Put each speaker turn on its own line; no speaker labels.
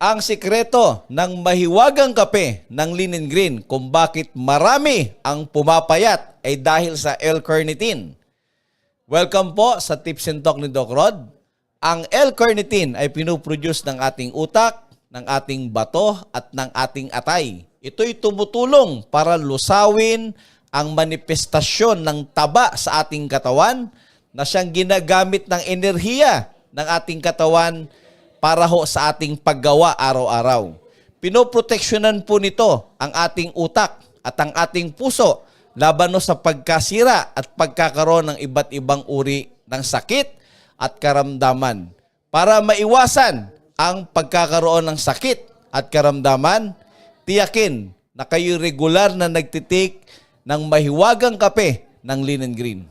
ang sikreto ng mahiwagang kape ng linen green kung bakit marami ang pumapayat ay dahil sa L-carnitine. Welcome po sa Tips and Talk ni Doc Rod. Ang L-carnitine ay pinuproduce ng ating utak, ng ating bato at ng ating atay. Ito'y tumutulong para lusawin ang manifestasyon ng taba sa ating katawan na siyang ginagamit ng enerhiya ng ating katawan para ho sa ating paggawa araw-araw. Pinoproteksyonan po nito ang ating utak at ang ating puso laban sa pagkasira at pagkakaroon ng iba't ibang uri ng sakit at karamdaman. Para maiwasan ang pagkakaroon ng sakit at karamdaman, tiyakin na kayo regular na nagtitik ng mahiwagang kape ng linen green.